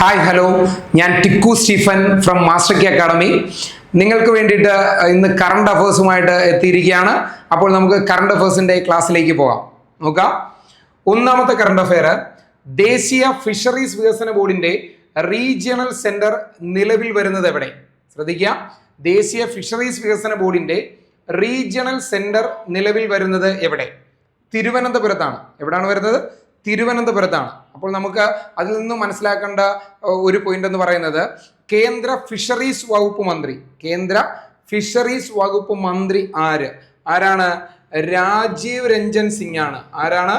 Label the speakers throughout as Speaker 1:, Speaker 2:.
Speaker 1: Hi hello ഞാൻ Tikku Stephen from master K academy നിങ്ങൾക്ക് വേണ്ടിയിട്ട് ഇന്ന് കറണ്ട് അഫേഴ്സുമായിട്ട് എത്തിയിരിക്കുകയാണ്. അപ്പോൾ നമുക്ക് കറണ്ട് അഫേഴ്സിന്റെ ക്ലാസ്സിലേക്ക് പോകാം. നോക്കാം. ഒന്നാമത്തെ കറണ്ട് അഫെയർ ദേശീയ ഫിഷറീസ് വികസന ബോർഡിന്റെ റീജിയണൽ സെന്റർ നിലവിൽ വരുന്നത് എവിടെ? ശ്രദ്ധിക്കുക. ദേശീയ ഫിഷറീസ് വികസന ബോർഡിന്റെ റീജിയണൽ സെന്റർ നിലവിൽ വരുന്നത് എവിടെ? തിരുവനന്തപുരത്താണ്. എവിടെയാണ് വരുന്നത്? തിരുവനന്തപുരത്താണ്. അപ്പോൾ നമുക്ക് അതിൽ നിന്ന് മനസ്സിലാക്കേണ്ട ഒരു പോയിന്റ് എന്ന് പറയുന്നത് കേന്ദ്ര ഫിഷറീസ് വകുപ്പ് മന്ത്രി. കേന്ദ്ര ഫിഷറീസ് വകുപ്പ് മന്ത്രി ആര്? ആരാണ്? രാജീവ് രഞ്ജൻ സിംഗ് ആണ് ആരാണ്?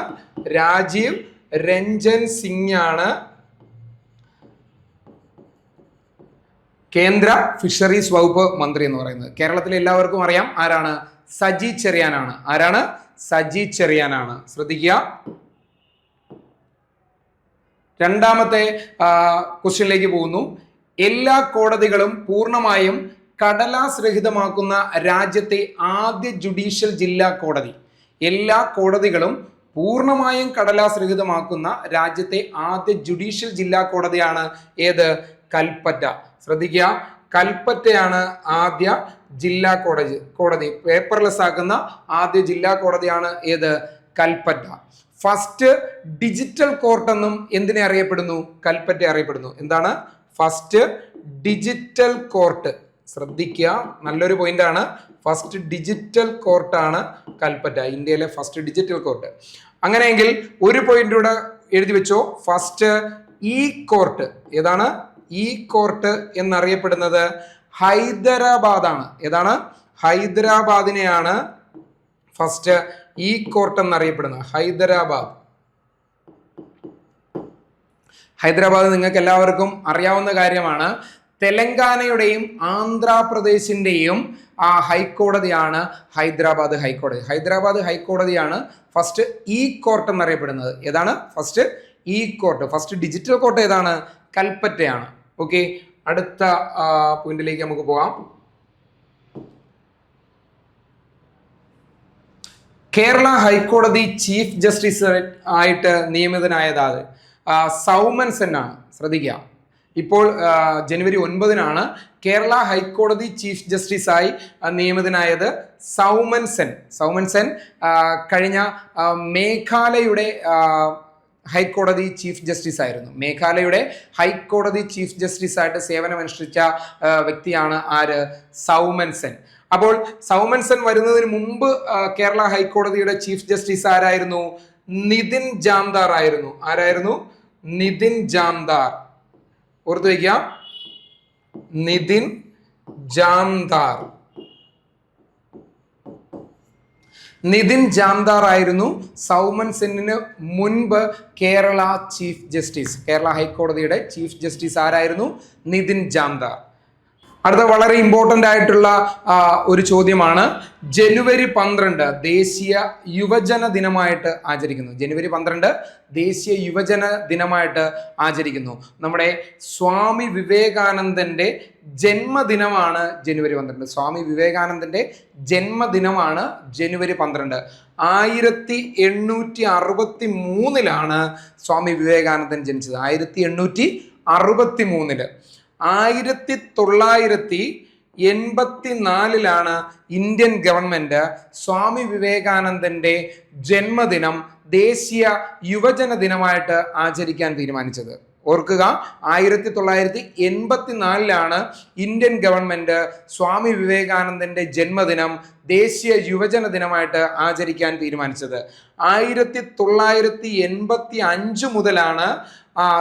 Speaker 1: രാജീവ് രഞ്ജൻ സിംഗ് ആണ് കേന്ദ്ര ഫിഷറീസ് വകുപ്പ് മന്ത്രി എന്ന് പറയുന്നത്. കേരളത്തിലെ എല്ലാവർക്കും അറിയാം ആരാണ്? സജി ചെറിയാനാണ്. ആരാണ്? സജി ചെറിയാനാണ്. ശ്രദ്ധിക്കുക. രണ്ടാമത്തെ ക്വസ്റ്റ്യനിലേക്ക് പോകുന്നു. എല്ലാ കോടതികളും പൂർണമായും കടലാസ് രഹിതമാക്കുന്ന രാജ്യത്തെ ആദ്യ ജുഡീഷ്യൽ ജില്ലാ കോടതി. എല്ലാ കോടതികളും പൂർണമായും കടലാസ് രഹിതമാക്കുന്ന രാജ്യത്തെ ആദ്യ ജുഡീഷ്യൽ ജില്ലാ കോടതിയാണ് ഏത്? കൽപ്പറ്റ. ശ്രദ്ധിക്കുക കൽപ്പറ്റയാണ് ആദ്യ ജില്ലാ കോടതി കോടതി. പേപ്പർലെസ് ആക്കുന്ന ആദ്യ ജില്ലാ കോടതിയാണ് ഏത്? കൽപ്പറ്റ. ഫസ്റ്റ് ഡിജിറ്റൽ കോർട്ട് എന്നും എന്തിനെ അറിയപ്പെടുന്നു? കൽപ്പറ്റ അറിയപ്പെടുന്നു. എന്താണ്? First digital court. ശ്രദ്ധിക്കുക. നല്ലൊരു പോയിന്റ് ആണ് ഫസ്റ്റ് ഡിജിറ്റൽ കോർട്ടാണ് കൽപ്പറ്റ ഇന്ത്യയിലെ ഫസ്റ്റ് ഡിജിറ്റൽ കോർട്ട്. അങ്ങനെയെങ്കിൽ ഒരു പോയിന്റ് കൂടെ എഴുതി വെച്ചോ. First E court. ഏതാണ്? ഇ കോർട്ട് എന്നറിയപ്പെടുന്നത് ഹൈദരാബാദാണ്. ഏതാണ്? ഹൈദരാബാദിനെയാണ് ഫസ്റ്റ് ഈ കോർട്ട് എന്നറിയപ്പെടുന്നത് ഹൈദരാബാദ്. ഹൈദരാബാദ് നിങ്ങൾക്ക് എല്ലാവർക്കും അറിയാവുന്ന കാര്യമാണ്. തെലങ്കാനയുടെയും ആന്ധ്രാപ്രദേശിന്റെയും ആ ഹൈക്കോടതിയാണ് ഹൈദരാബാദ് ഹൈക്കോടതി. ഹൈദരാബാദ് ഹൈക്കോടതിയാണ് ഫസ്റ്റ് ഇ കോർട്ട് എന്നറിയപ്പെടുന്നത്. ഏതാണ്? First E court first digital court ഏതാണ്? കൽപ്പറ്റയാണ്. ഓക്കെ അടുത്ത പോയിന്റിലേക്ക് നമുക്ക് പോകാം. കേരള ഹൈക്കോടതി ചീഫ് ജസ്റ്റിസ് ആയിട്ട് നിയമിതനായതാത് സൗമൻ ആണ് ശ്രദ്ധിക്കുക. ഇപ്പോൾ ജനുവരി ഒൻപതിനാണ് കേരള ഹൈക്കോടതി ചീഫ് ജസ്റ്റിസായി നിയമിതനായത് സൗമൻ സെൻ. സൗമൻ സെൻ കഴിഞ്ഞ മേഘാലയുടെ ഹൈക്കോടതി ചീഫ് ജസ്റ്റിസ് ആയിരുന്നു. മേഘാലയയുടെ ഹൈക്കോടതി ചീഫ് ജസ്റ്റിസ് ആയിട്ട് സേവനമനുഷ്ഠിച്ച വ്യക്തിയാണ് ആര്? സൗമൻസൻ അപ്പോൾ സൗമൻസൻ വരുന്നതിന് മുമ്പ് കേരള ഹൈക്കോടതിയുടെ ചീഫ് ജസ്റ്റിസ് ആരായിരുന്നു? നിതിൻ ജാംദാർ ആയിരുന്നു. ആരായിരുന്നു? നിതിൻ ജാംദാർ. ഓർത്തു വയ്ക്കുക. നിതിൻ ജാംദാർ. നിതിൻ ജാംദാർ ആയിരുന്നു. സൗമൻ സെന്നിന് മുൻപ് കേരള ചീഫ് ജസ്റ്റിസ് കേരള ഹൈക്കോടതിയുടെ ചീഫ് ജസ്റ്റിസ് ആരായിരുന്നു? നിതിൻ ജാംദാർ. അടുത്ത വളരെ ഇമ്പോർട്ടന്റ് ആയിട്ടുള്ള ഒരു ചോദ്യമാണ്. ജനുവരി പന്ത്രണ്ട് ദേശീയ യുവജന ദിനമായിട്ട് ആചരിക്കുന്നു. ജനുവരി പന്ത്രണ്ട് ദേശീയ യുവജന ദിനമായിട്ട് ആചരിക്കുന്നു. നമ്മുടെ സ്വാമി വിവേകാനന്ദന്റെ ജന്മദിനമാണ് ജനുവരി പന്ത്രണ്ട്. സ്വാമി വിവേകാനന്ദന്റെ ജന്മദിനമാണ് ജനുവരി പന്ത്രണ്ട്. ആയിരത്തി എണ്ണൂറ്റി അറുപത്തി മൂന്നിലാണ് സ്വാമി വിവേകാനന്ദൻ ജനിച്ചത്. ആയിരത്തി എണ്ണൂറ്റി അറുപത്തി മൂന്നിൽ ആയിരത്തി തൊള്ളായിരത്തി എൺപത്തി നാലിലാണ് ഇന്ത്യൻ ഗവൺമെന്റ് സ്വാമി വിവേകാനന്ദന്റെ ജന്മദിനം ദേശീയ യുവജന ദിനമായിട്ട് ആചരിക്കാൻ തീരുമാനിച്ചത്. ഓർക്കുക ആയിരത്തി തൊള്ളായിരത്തി എൺപത്തി നാലിലാണ് ഇന്ത്യൻ ഗവൺമെന്റ് സ്വാമി വിവേകാനന്ദന്റെ ജന്മദിനം ദേശീയ യുവജന ദിനമായിട്ട് ആചരിക്കാൻ തീരുമാനിച്ചത്. ആയിരത്തി തൊള്ളായിരത്തി എൺപത്തി അഞ്ച് മുതലാണ്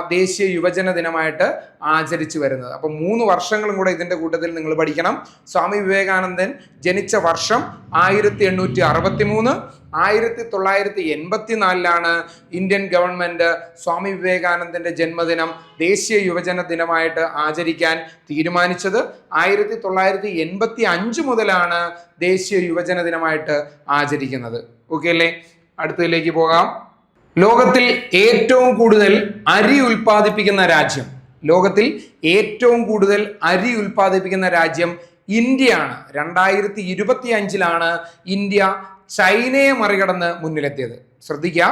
Speaker 1: ദേശീയ യുവജന ദിനമായിട്ട് ആചരിച്ചു വരുന്നത്. അപ്പോൾ മൂന്ന് വർഷങ്ങളും കൂടെ ഇതിന്റെ കൂട്ടത്തിൽ നിങ്ങൾ പഠിക്കണം. സ്വാമി വിവേകാനന്ദൻ ജനിച്ച വർഷം ആയിരത്തി എണ്ണൂറ്റി അറുപത്തി മൂന്ന് ആയിരത്തി തൊള്ളായിരത്തി എൺപത്തി നാലിലാണ് ഇന്ത്യൻ ഗവൺമെന്റ് സ്വാമി വിവേകാനന്ദന്റെ ജന്മദിനം ദേശീയ യുവജന ദിനമായിട്ട് ആചരിക്കാൻ തീരുമാനിച്ചത്. ആയിരത്തി തൊള്ളായിരത്തി എൺപത്തി അഞ്ച് മുതലാണ് ദേശീയ യുവജന ദിനമായിട്ട് ആചരിക്കുന്നത്. ഓക്കെ അല്ലേ? അടുത്തതിലേക്ക് പോകാം. ലോകത്തിൽ ഏറ്റവും കൂടുതൽ അരി ഉൽപ്പാദിപ്പിക്കുന്ന രാജ്യം ലോകത്തിൽ ഏറ്റവും കൂടുതൽ അരി ഉൽപ്പാദിപ്പിക്കുന്ന രാജ്യം ഇന്ത്യയാണ്. രണ്ടായിരത്തി ഇരുപത്തി അഞ്ചിലാണ് ഇന്ത്യ ചൈനയെ മറികടന്ന് മുന്നിലെത്തിയത്. ശ്രദ്ധിക്കുക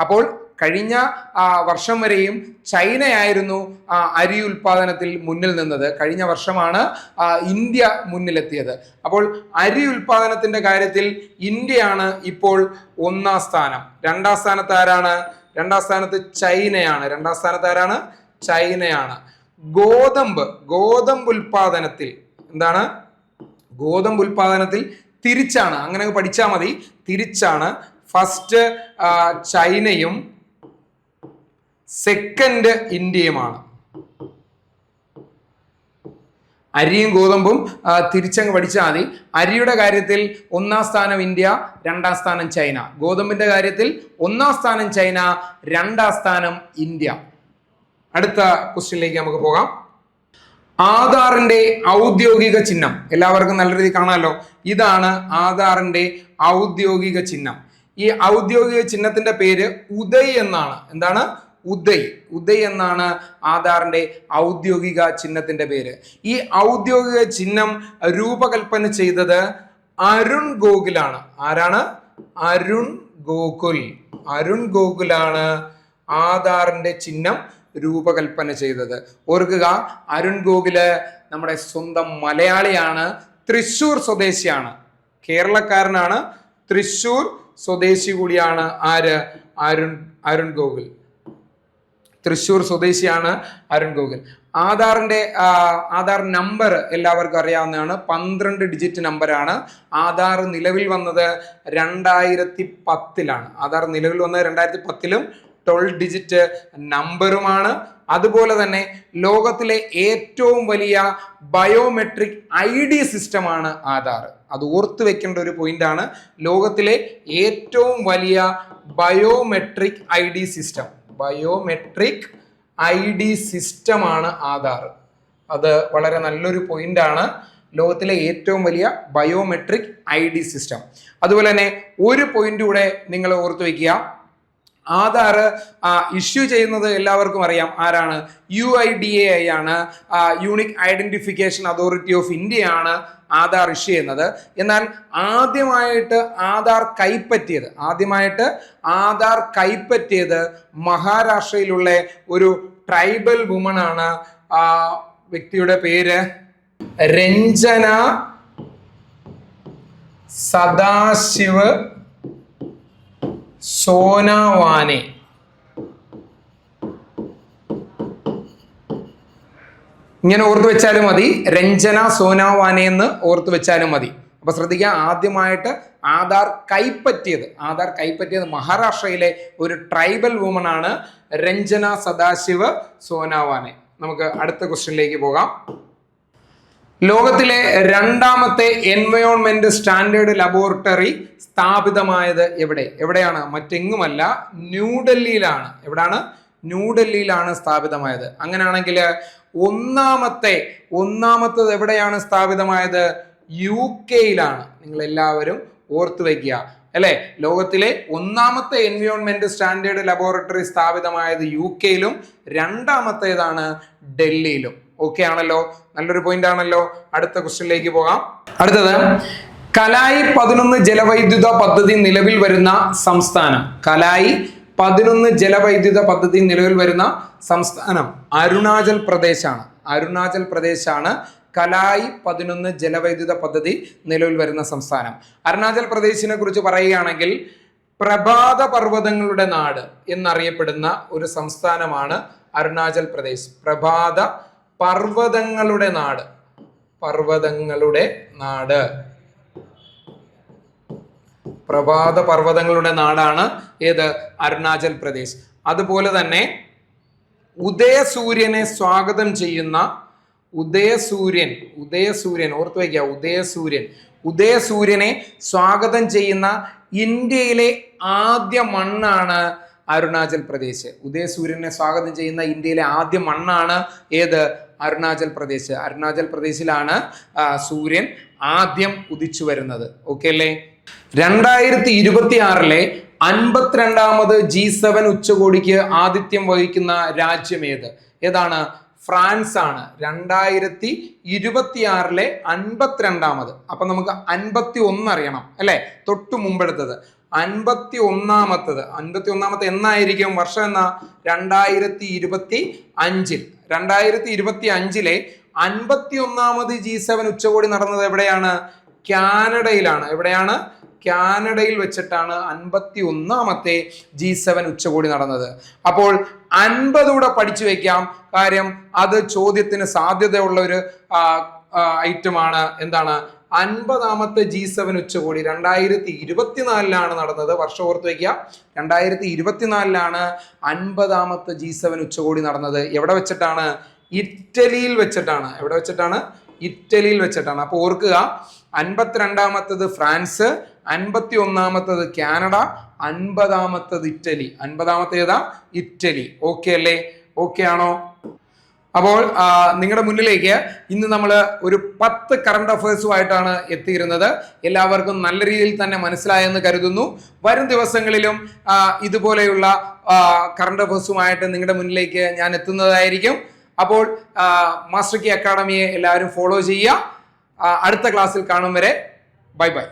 Speaker 1: അപ്പോൾ കഴിഞ്ഞ വർഷം വരെയും ചൈനയായിരുന്നു അരി ഉൽപാദനത്തിൽ മുന്നിൽ നിന്നത്. കഴിഞ്ഞ വർഷമാണ് ഇന്ത്യ മുന്നിലെത്തിയത്. അപ്പോൾ അരി ഉൽപാദനത്തിന്റെ കാര്യത്തിൽ ഇന്ത്യയാണ് ഇപ്പോൾ ഒന്നാം സ്ഥാനം. രണ്ടാം സ്ഥാനത്ത് ആരാണ്? രണ്ടാം സ്ഥാനത്ത് ചൈനയാണ്. രണ്ടാം സ്ഥാനത്ത് ആരാണ്? ചൈനയാണ്. ഗോതമ്പ് ഗോതമ്പ് ഉൽപാദനത്തിൽ എന്താണ്? ഗോതമ്പ് ഉൽപാദനത്തിൽ തിരിച്ചാണ്. അങ്ങനെ അങ്ങ് പഠിച്ചാൽ മതി. തിരിച്ചാണ്. ഫസ്റ്റ് ചൈനയും സെക്കൻഡ് ഇന്ത്യയുമാണ്. അരിയും ഗോതമ്പും തിരിച്ചങ്ങ് പഠിച്ചാൽ മതി. അരിയുടെ കാര്യത്തിൽ ഒന്നാം സ്ഥാനം ഇന്ത്യ രണ്ടാം സ്ഥാനം ചൈന. ഗോതമ്പിന്റെ കാര്യത്തിൽ ഒന്നാം സ്ഥാനം ചൈന രണ്ടാം സ്ഥാനം ഇന്ത്യ. അടുത്ത ക്വസ്റ്റ്യനിലേക്ക് നമുക്ക് പോകാം. ആധാറിന്റെ ഔദ്യോഗിക ചിഹ്നം. എല്ലാവർക്കും നല്ല രീതിയിൽ കാണാമല്ലോ. ഇതാണ് ആധാറിന്റെ ഔദ്യോഗിക ചിഹ്നം. ഈ ഔദ്യോഗിക ചിഹ്നത്തിന്റെ പേര് ഉദയ് എന്നാണ്. എന്താണ്? ഉദയ്. ഉദയ് എന്നാണ് ആധാറിന്റെ ഔദ്യോഗിക ചിഹ്നത്തിന്റെ പേര്. ഈ ഔദ്യോഗിക ചിഹ്നം രൂപകൽപ്പന ചെയ്തത് അരുൺ ഗോകുലാണ്. ആരാണ്? അരുൺ ഗോകുൽ. അരുൺ ഗോകുലാണ് ആധാറിന്റെ ചിഹ്നം രൂപകൽപ്പന ചെയ്തത്. ഓർക്കുക അരുൺ ഗോകുൽ നമ്മുടെ സ്വന്തം മലയാളിയാണ് തൃശൂർ സ്വദേശിയാണ്. കേരളക്കാരനാണ് തൃശൂർ സ്വദേശി കൂടിയാണ് ആര്? അരുൺ അരുൺ ഗോകുൽ. തൃശൂർ സ്വദേശിയാണ് അരുൺ ഗോകുൽ. ആധാറിന്റെ ആധാർ നമ്പർ എല്ലാവർക്കും അറിയാവുന്നതാണ്. പന്ത്രണ്ട് ഡിജിറ്റ് നമ്പറാണ്. ആധാർ നിലവിൽ വന്നത് രണ്ടായിരത്തി പത്തിലാണ് ആധാർ നിലവിൽ വന്നത് രണ്ടായിരത്തി പത്തിലും ട്വൽവ് ഡിജിറ്റ് നമ്പറുമാണ്. അതുപോലെ തന്നെ ലോകത്തിലെ ഏറ്റവും വലിയ ബയോമെട്രിക് ഐ ഡി സിസ്റ്റമാണ് ആധാർ. അത് ഓർത്ത് വെക്കേണ്ട ഒരു പോയിന്റാണ്. ലോകത്തിലെ ഏറ്റവും വലിയ biometric I D system. Biometric I D സിസ്റ്റമാണ് ആധാർ. അത് വളരെ നല്ലൊരു പോയിന്റ് ആണ് ലോകത്തിലെ ഏറ്റവും വലിയ ബയോമെട്രിക് ഐ ഡി സിസ്റ്റം. അതുപോലെ തന്നെ ഒരു പോയിന്റ് കൂടെ നിങ്ങൾ ഓർത്തു വെക്കുക. ആധാർ ഇഷ്യൂ ചെയ്യുന്നത് എല്ലാവർക്കും അറിയാം ആരാണ്? U I D A I ആണ്. Unique identification authority of India ആണ് ആധാർ ഇഷ്യൂ ചെയ്യുന്നത്. എന്നാൽ ആദ്യമായിട്ട് ആധാർ കൈപ്പറ്റിയത് ആദ്യമായിട്ട് ആധാർ കൈപ്പറ്റിയത് മഹാരാഷ്ട്രയിലുള്ള ഒരു ട്രൈബൽ വുമൺ ആണ്. വ്യക്തിയുടെ പേര് രഞ്ജന സദാശിവ് സോനാവാനെ. ഇങ്ങനെ ഓർത്ത് വെച്ചാലും മതി. രഞ്ജന സോനാവാനെ എന്ന് ഓർത്ത് വെച്ചാലും മതി. അപ്പൊ ശ്രദ്ധിക്കുക ആദ്യമായിട്ട് ആധാർ കൈപ്പറ്റിയത്. ആധാർ കൈപ്പറ്റിയത് മഹാരാഷ്ട്രയിലെ ഒരു ട്രൈബൽ വുമൺ ആണ് രഞ്ജന സദാശിവ സോനാവാനെ. നമുക്ക് അടുത്ത ക്വസ്റ്റ്യനിലേക്ക് പോകാം. ലോകത്തിലെ രണ്ടാമത്തെ എൻവയോൺമെന്റ് സ്റ്റാൻഡേർഡ് ലബോറട്ടറി സ്ഥാപിതമായത് എവിടെ? എവിടെയാണ്? മറ്റെങ്ങുമല്ല ന്യൂഡൽഹിയിലാണ് എവിടെയാണ് ന്യൂഡൽഹിയിലാണ് സ്ഥാപിതമായത്. അങ്ങനെയാണെങ്കിൽ ഒന്നാമത്തെ ഒന്നാമത്തത് എവിടെയാണ് സ്ഥാപിതമായത്? യു കെയിലാണ് നിങ്ങൾ എല്ലാവരും ഓർത്തു വയ്ക്കുക. അല്ലെ? ലോകത്തിലെ ഒന്നാമത്തെ എൻവയോൺമെന്റ് സ്റ്റാൻഡേർഡ് ലബോറട്ടറി സ്ഥാപിതമായത് യു കെയിലും രണ്ടാമത്തേതാണ് ഡൽഹിയിലും. ഓക്കെ ആണല്ലോ. നല്ലൊരു പോയിന്റ് ആണല്ലോ. അടുത്ത ക്വസ്റ്റ്യനിലേക്ക് പോകാം. അടുത്തത് കലായി പതിനൊന്ന് ജലവൈദ്യുത പദ്ധതി നിലവിൽ വരുന്ന സംസ്ഥാനം. കലായി പതിനൊന്ന് ജലവൈദ്യുത പദ്ധതി നിലവിൽ വരുന്ന സംസ്ഥാനം അരുണാചൽ പ്രദേശാണ്. അരുണാചൽ പ്രദേശാണ് കലായി പതിനൊന്ന് ജലവൈദ്യുത പദ്ധതി നിലവിൽ വരുന്ന സംസ്ഥാനം. അരുണാചൽ പ്രദേശിനെ കുറിച്ച് പറയുകയാണെങ്കിൽ പ്രഭാത പർവതങ്ങളുടെ നാട് എന്നറിയപ്പെടുന്ന ഒരു സംസ്ഥാനമാണ് അരുണാചൽ പ്രദേശ്. പ്രഭാത പർവതങ്ങളുടെ നാട്. പർവതങ്ങളുടെ നാട്. പ്രഭാത പർവതങ്ങളുടെ നാടാണ് ഏത്? അരുണാചൽ പ്രദേശ്. അതുപോലെ തന്നെ ഉദയസൂര്യനെ സ്വാഗതം ചെയ്യുന്ന ഉദയസൂര്യൻ ഉദയസൂര്യൻ ഓർത്തു വയ്ക്കുക ഉദയസൂര്യൻ. ഉദയസൂര്യനെ സ്വാഗതം ചെയ്യുന്ന ഇന്ത്യയിലെ ആദ്യ മണ്ണാണ് അരുണാചൽ പ്രദേശ്. ഉദയസൂര്യനെ സ്വാഗതം ചെയ്യുന്ന ഇന്ത്യയിലെ ആദ്യ മണ്ണാണ് ഏത്? അരുണാചൽ പ്രദേശ്. അരുണാചൽ പ്രദേശിലാണ് സൂര്യൻ ആദ്യം ഉദിച്ചു വരുന്നത്. ഓക്കെ അല്ലേ? രണ്ടായിരത്തി ഇരുപത്തി ആറിലെ അൻപത്തിരണ്ടാമത് ജി സെവൻ ഉച്ചകോടിക്ക് ആതിഥ്യം വഹിക്കുന്ന രാജ്യം ഏത്? ഏതാണ്? ഫ്രാൻസ് ആണ് രണ്ടായിരത്തി ഇരുപത്തിയാറിലെ അൻപത്തിരണ്ടാമത്. അപ്പൊ നമുക്ക് അൻപത്തി ഒന്ന് അറിയണം അല്ലെ? തൊട്ടു മുമ്പെടുത്തത്. അൻപത്തി ഒന്നാമത്തത് അൻപത്തി ഒന്നാമത്തെ എന്നായിരിക്കും വർഷം എന്ന? രണ്ടായിരത്തി ഇരുപത്തി അഞ്ചിൽ രണ്ടായിരത്തി ഇരുപത്തി അഞ്ചിലെ അൻപത്തി ഒന്നാമത് ജി സെവൻ ഉച്ചകോടി നടന്നത് എവിടെയാണ്? കാനഡയിലാണ്. എവിടെയാണ്? കാനഡയിൽ വെച്ചിട്ടാണ് അൻപത്തി ഒന്നാമത്തെ ജി സെവൻ ഉച്ചകോടി നടന്നത്. അപ്പോൾ അൻപതൂടെ പഠിച്ചു വെക്കാം. കാര്യം അത് ചോദ്യത്തിന് സാധ്യതയുള്ള ഒരു ഐറ്റമാണ്. എന്താണ്? അൻപതാമത്തെ ജി സെവൻ ഉച്ചകോടി രണ്ടായിരത്തി ഇരുപത്തിനാലിലാണ് നടന്നത്. വർഷം ഓർത്ത് വയ്ക്കുക. രണ്ടായിരത്തി ഇരുപത്തിനാലിലാണ് അൻപതാമത്തെ ജി സെവൻ ഉച്ചകോടി നടന്നത്. എവിടെ വെച്ചിട്ടാണ്? ഇറ്റലിയിൽ വെച്ചിട്ടാണ്. എവിടെ വെച്ചിട്ടാണ്? ഇറ്റലിയിൽ വെച്ചിട്ടാണ്. അപ്പോൾ ഓർക്കുക അൻപത്തിരണ്ടാമത്തത് ഫ്രാൻസ് അൻപത്തി ഒന്നാമത്തത് കാനഡ അൻപതാമത്തത് ഇറ്റലി. അൻപതാമത്തേതാ? ഇറ്റലി. ഓക്കെ അല്ലേ? ഓക്കെ ആണോ? അപ്പോൾ നിങ്ങളുടെ മുന്നിലേക്ക് ഇന്ന് നമ്മൾ ഒരു പത്ത് കറണ്ട് അഫയേഴ്സുമായിട്ടാണ് എത്തിയിരുന്നത്. എല്ലാവർക്കും നല്ല രീതിയിൽ തന്നെ മനസ്സിലായെന്ന് കരുതുന്നു. വരും ദിവസങ്ങളിലും ഇതുപോലെയുള്ള കറണ്ട് അഫയേഴ്സുമായിട്ട് നിങ്ങളുടെ മുന്നിലേക്ക് ഞാൻ എത്തുന്നതായിരിക്കും. അപ്പോൾ മാസ്റ്റർ കി അക്കാഡമിയെ എല്ലാവരും ഫോളോ ചെയ്യുക. അടുത്ത ക്ലാസ്സിൽ കാണും വരെ. Bye bye